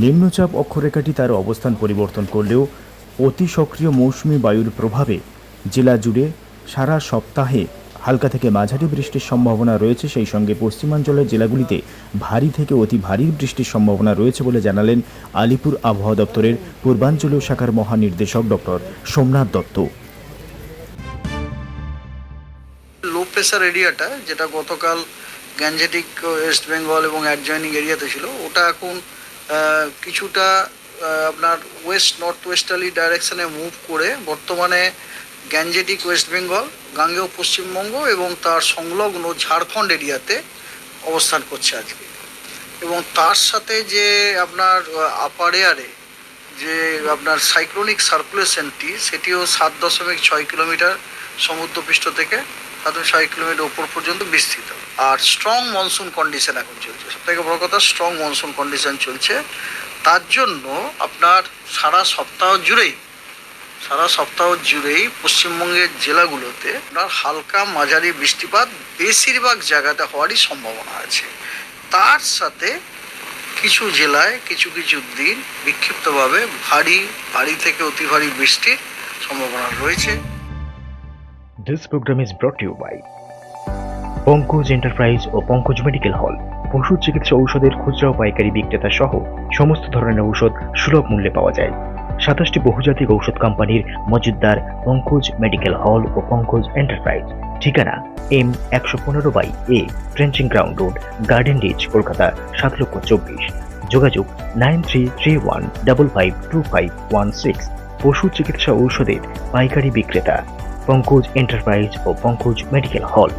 নিম্নচাপ অক্ষরেখাটি তার অবস্থান পরিবর্তন করলেও অতি সক্রিয় মৌসুমি বায়ুর প্রভাবে জেলা জুড়ে সারা সপ্তাহে হালকা থেকে মাঝারি বৃষ্টির সম্ভাবনা রয়েছে, সেই সঙ্গে পশ্চিমাঞ্চলের জেলাগুলিতে ভারী থেকে অতি ভারী বৃষ্টির সম্ভাবনা রয়েছে বলে জানালেন আলিপুর আবহাওয়া দপ্তরের পূর্বাঞ্চলীয় শাখার মহানির্দেশক doctor Somnath Dutta. Low pressure এরিয়াটা যেটা গতকাল গ্যাঞ্জেটিক ওয়েস্ট বেঙ্গল এবং অ্যাডজয়নিং এরিয়াতে ছিল, ওটা এখন কিছুটা আপনার ওয়েস্ট নর্থ ওয়েস্টার্লি ডাইরেকশনে মুভ করে, বর্তমানে গ্যাঞ্জেটিক ওয়েস্ট বেঙ্গল, গাঙ্গেয় পশ্চিমবঙ্গ এবং তার সংলগ্ন ঝাড়খণ্ড এরিয়াতে অবস্থান করছে আজকে। এবং তার সাথে যে আপনার আপার এয়ারে যে আপনার সাইক্লোনিক সার্কুলেশনটি সেটিও সাত দশমিক ছয় কিলোমিটার সমুদ্রপৃষ্ঠ থেকে সাত ছয় কিলোমিটার উপর পর্যন্ত বিস্তৃত। আর স্ট্রং মনসুন কন্ডিশন এখন চলছে। সব থেকে বড় কথা স্ট্রং মনসুন কন্ডিশন চলছে। তার জন্য আপনার সারা সপ্তাহ জুড়েই সারা সপ্তাহ জুড়েই পশ্চিমবঙ্গের জেলাগুলোতে আপনার হালকা মাঝারি বৃষ্টিপাত বেশিরভাগ জায়গাতে হওয়ারই সম্ভাবনা আছে। তার সাথে কিছু জেলায় কিছু কিছু দিন বিক্ষিপ্তভাবে ভারী ভারী থেকে অতি ভারী বৃষ্টির সম্ভাবনা রয়েছে। Program is brought to you by Pankaj enterprise O Pankaj medical hall পশু চিকিৎসা ঔষধের খুচরা পাইকারি বিক্রেতা সহ সমস্ত ধরনের ঔষধ সুলভ মূল্যে পাওয়া যায়। সাতাশটি বহুজাতিক ঔষধ কোম্পানির মজুদদার পঙ্কজ মেডিকেল হল ও পঙ্কজ এন্টারপ্রাইজ। ঠিকানা এম একশো পনেরো by A trenching ground road, garden reach, Kolkata, সাত লক্ষ চব্বিশ। যোগাযোগ nine three three one double five two five one six. পশু চিকিৎসা ঔষধের পাইকারি বিক্রেতা পঙ্কজ এন্টারপ্রাইজ ও পঙ্কজ মেডিকেল হল।